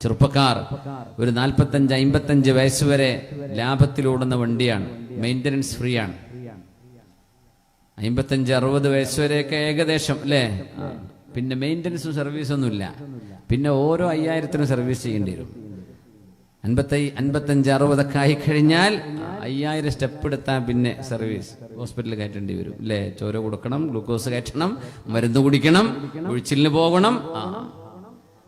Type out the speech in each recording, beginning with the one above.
ചെറുപ്പക്കാർ ഒരു നാൽപ്പത്തഞ്ച് അമ്പത്തഞ്ച് വയസ്സ് വരെ ലാഭത്തിലോടുന്ന വണ്ടിയാണ്. മെയിന്റനൻസ് ഫ്രീ ആണ്. അമ്പത്തഞ്ച് അറുപത് വയസ്സ് വരെയൊക്കെ ഏകദേശം അല്ലേ? പിന്നെ മെയിന്റനൻസും സർവീസും ഒന്നുമില്ല പിന്നെ ഓരോ അയ്യായിരത്തിനും സർവീസ് ചെയ്യേണ്ടി വരും. അൻപത്തി അൻപത്തഞ്ച് അറുപതൊക്കെ ആയി കഴിഞ്ഞാൽ അയ്യായിരം സ്റ്റെപ്പ് എടുത്താൽ പിന്നെ സർവീസ് ഹോസ്പിറ്റലിൽ കയറ്റേണ്ടി വരും അല്ലേ? ചോര കൊടുക്കണം ഗ്ലൂക്കോസ് കയറ്റണം മരുന്ന് കുടിക്കണം ഒഴിച്ചിലിന് പോകണം ആ.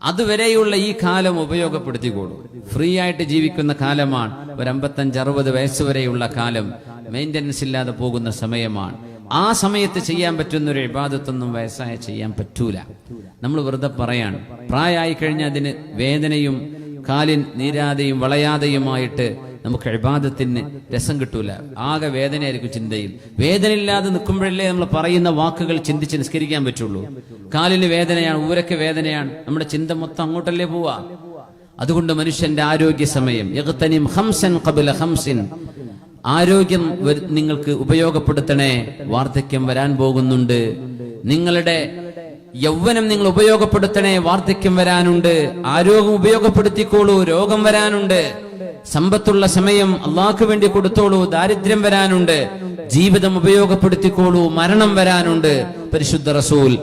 അതുവരെയുള്ള ഈ കാലം ഉപയോഗപ്പെടുത്തിക്കോളൂ ഫ്രീ ആയിട്ട് ജീവിക്കുന്ന കാലമാണ്. ഒരു അമ്പത്തഞ്ച് അറുപത് വയസ്സ് വരെയുള്ള കാലം മെയിന്റനൻസ് ഇല്ലാതെ പോകുന്ന സമയമാണ്. ആ സമയത്ത് ചെയ്യാൻ പറ്റുന്ന ഒരു വിവാദത്തൊന്നും വയസ്സായ ചെയ്യാൻ പറ്റൂല. നമ്മൾ വെറുതെ പറയാണ്. പ്രായമായി കഴിഞ്ഞാൽ അതിന് വേദനയും കാലിൻ നീരാതെയും വളയാതെയുമായിട്ട് നമുക്ക് അഴിബാധത്തിന് രസം കിട്ടൂല. ആകെ വേദനയായിരിക്കും ചിന്തയിൽ. വേദനയില്ലാതെ നിൽക്കുമ്പോഴല്ലേ നമ്മൾ പറയുന്ന വാക്കുകൾ ചിന്തിച്ച് നിസ്കരിക്കാൻ പറ്റുള്ളൂ. കാലിന് വേദനയാണ് ഊരക്ക് വേദനയാണ്. നമ്മുടെ ചിന്ത മൊത്തം അങ്ങോട്ടല്ലേ പോവാ? അതുകൊണ്ട് മനുഷ്യന്റെ ആരോഗ്യ സമയം. യഗ്തനിം ഹംസൻ ഖബല ഹംസിൻ ആരോഗ്യം നിങ്ങൾക്ക് ഉപയോഗപ്പെടുത്തണേ. വാർദ്ധക്യം വരാൻ പോകുന്നുണ്ട്. നിങ്ങളുടെ യൗവനം നിങ്ങൾ ഉപയോഗപ്പെടുത്തണേ. വാർദ്ധക്യം വരാനുണ്ട്. ആരോഗ്യം ഉപയോഗപ്പെടുത്തിക്കോളൂ. രോഗം വരാനുണ്ട്. സമ്പത്തുള്ള സമയം അള്ളാഹ്ക്ക് വേണ്ടി കൊടുത്തോളൂ ദാരിദ്ര്യം വരാനുണ്ട്. ജീവിതം ഉപയോഗപ്പെടുത്തിക്കോളൂ മരണം വരാനുണ്ട്. പരിശുദ്ധ റസൂൽ.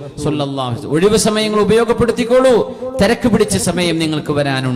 ഒഴിവ് സമയങ്ങൾ ഉപയോഗപ്പെടുത്തിക്കോളൂ തിരക്ക് പിടിച്ച സമയം നിങ്ങൾക്ക് വരാനുണ്ട്.